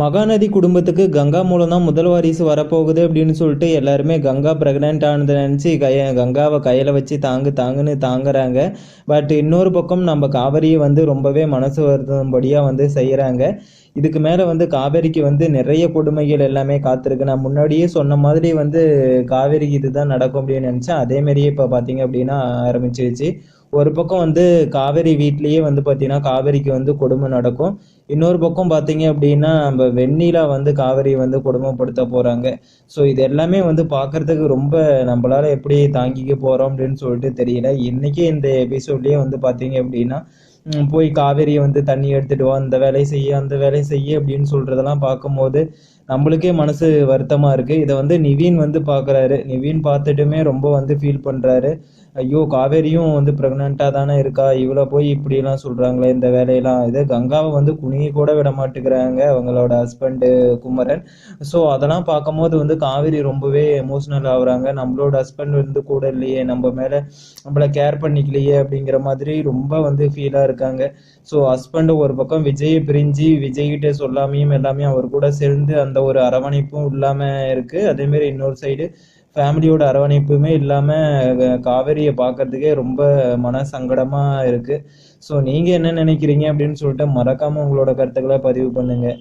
மகாநதி குடும்பத்துக்கு கங்கா மூலம் தான் முதல் வாரிசு வரப்போகுது அப்படின்னு சொல்லிட்டு எல்லாருமே கங்கா ப்ரெக்னென்ட் ஆனது நினச்சி கைய கங்காவை கையில் வச்சு தாங்கு தாங்குன்னு தாங்குறாங்க. பட் இன்னொரு பக்கம் நம்ம காவேரியை வந்து ரொம்பவே மனசு வருதும்படியாக வந்து செய்கிறாங்க இதுக்கு மேலே வந்து காவேரிக்கு வந்து நிறைய கொடுமைகள் எல்லாமே காத்திருக்கு. நான் முன்னாடியே சொன்ன மாதிரி வந்து காவேரிக்கு இதுதான் நடக்கும் அப்படின்னு நினச்சேன். அதே மாதிரியே இப்போ பார்த்தீங்க அப்படின்னா ஆரம்பிச்சிருச்சு. ஒரு பக்கம் வந்து காவேரி வீட்லேயே வந்து பார்த்தீங்கன்னா காவேரிக்கு வந்து கொடுமை நடக்கும். இன்னொரு பக்கம் பார்த்தீங்க அப்படின்னா நம்ம வெண்ணிலா வந்து காவேரி வந்து கொடுமைப்படுத்த போகிறாங்க ஸோ இது எல்லாமே வந்து பார்க்கறதுக்கு ரொம்ப நம்மளால எப்படி தாங்கிக்க போகிறோம் அப்படின்னு சொல்லிட்டு தெரியல. இன்றைக்கி இந்த எபிசோட்லேயே வந்து பார்த்தீங்க அப்படின்னா போய் காவேரியை வந்து தண்ணி எடுத்துகிட்டு வா அந்த வேலையை செய்ய அந்த வேலையை செய்ய அப்படின்னு சொல்கிறதெல்லாம் பார்க்கும்போது நம்மளுக்கே மனசு வருத்தமாக இருக்குது இதை வந்து நிவீன் வந்து பார்க்குறாரு நிவீன் பார்த்துட்டுமே ரொம்ப வந்து ஃபீல் பண்ணுறாரு ஐயோ காவேரியும் வந்து ப்ரெக்னெண்ட்டாக தானே இருக்கா? இவ்வளோ போய் இப்படிலாம் சொல்கிறாங்களே இந்த வேலையெல்லாம். இது கங்காவை வந்து குனிய கூட விட மாட்டேங்கிறாங்க அவங்களோட ஹஸ்பண்டு குமரன். ஸோ அதெல்லாம் பார்க்கும்போது வந்து காவேரி ரொம்பவே எமோஷ்னல் ஆகுறாங்க. நம்மளோட ஹஸ்பண்ட் வந்து கூட இல்லையே நம்ம மேலே நம்மளை கேர் பண்ணிக்கலையே அப்படிங்கிற மாதிரி ரொம்ப வந்து ஃபீலாக இருக்காங்க. ஸோ ஹஸ்பண்டு ஒரு பக்கம் விஜயை பிரிஞ்சு விஜய்கிட்ட சொல்லாமையும் எல்லாமே அவர் கூட சேர்ந்து அந்த ஒரு அரவணைப்பும் இல்லாமல் இருக்குது அதேமாரி இன்னொரு சைடு ஃபேமிலியோட அரவணைப்புமே இல்லாமல் காவேரியை பார்க்கறதுக்கே ரொம்ப மன சங்கடமாக இருக்குது ஸோ நீங்கள் என்ன நினைக்கிறீங்க அப்படின்னு சொல்லிட்டு மறக்காமல் உங்களோட கருத்துக்களை பதிவு பண்ணுங்கள்